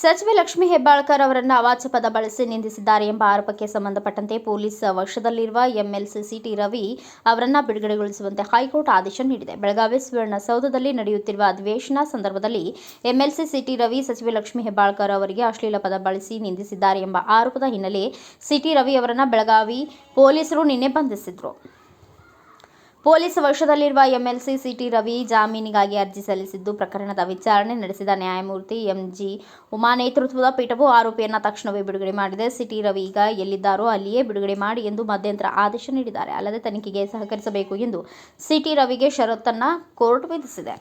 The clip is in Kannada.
ಸಚಿವೆ ಲಕ್ಷ್ಮಿ ಹೆಬ್ಬಾಳ್ಕರ್ ಅವರನ್ನು ಅವಾಚ್ಯ ಪದ ಬಳಸಿ ನಿಂದಿಸಿದ್ದಾರೆ ಎಂಬ ಆರೋಪಕ್ಕೆ ಸಂಬಂಧಪಟ್ಟಂತೆ ಪೊಲೀಸ್ ವಶದಲ್ಲಿರುವ ಎಂಎಲ್ಸಿ ಸಿಟಿ ರವಿ ಅವರನ್ನು ಬಿಡುಗಡೆಗೊಳಿಸುವಂತೆ ಹೈಕೋರ್ಟ್ ಆದೇಶ ನೀಡಿದೆ. ಬೆಳಗಾವಿ ಸುವರ್ಣ ಸೌಧದಲ್ಲಿ ನಡೆಯುತ್ತಿರುವ ಅಧಿವೇಶನ ಸಂದರ್ಭದಲ್ಲಿ ಎಂಎಲ್ಸಿ ಸಿಟಿ ರವಿ, ಸಚಿವೆ ಲಕ್ಷ್ಮಿ ಹೆಬ್ಬಾಳ್ಕರ್ ಅವರಿಗೆ ಅಶ್ಲೀಲ ಪದ ಬಳಸಿ ನಿಂದಿಸಿದ್ದಾರೆ ಎಂಬ ಆರೋಪದ ಹಿನ್ನೆಲೆ ಸಿಟಿ ರವಿ ಅವರನ್ನು ಬೆಳಗಾವಿ ಪೊಲೀಸರು ನಿನ್ನೆ ಬಂಧಿಸಿದ್ರು. ಪೊಲೀಸ್ ವಶದಲ್ಲಿರುವ ಎಂಎಲ್ಸಿ ಸಿಟಿ ರವಿ ಜಾಮೀನಿಗಾಗಿ ಅರ್ಜಿ ಸಲ್ಲಿಸಿದ್ದು ಪ್ರಕರಣದ ವಿಚಾರಣೆ ನಡೆಸಿದ ನ್ಯಾಯಮೂರ್ತಿ ಎಂಜಿ ಉಮಾ ನೇತೃತ್ವದ ಪೀಠವು ಆರೋಪಿಯನ್ನು ತಕ್ಷಣವೇ ಬಿಡುಗಡೆ ಮಾಡಿದೆ. ಸಿಟಿ ರವಿ ಈಗ ಎಲ್ಲಿದ್ದಾರೋ ಅಲ್ಲಿಯೇ ಬಿಡುಗಡೆ ಮಾಡಿ ಎಂದು ಮಧ್ಯಂತರ ಆದೇಶ ನೀಡಿದ್ದಾರೆ. ಅಲ್ಲದೆ ತನಿಖೆಗೆ ಸಹಕರಿಸಬೇಕು ಎಂದು ಸಿಟಿ ರವಿಗೆ ಷರತ್ತನ್ನು ಕೋರ್ಟ್ ವಿಧಿಸಿದೆ.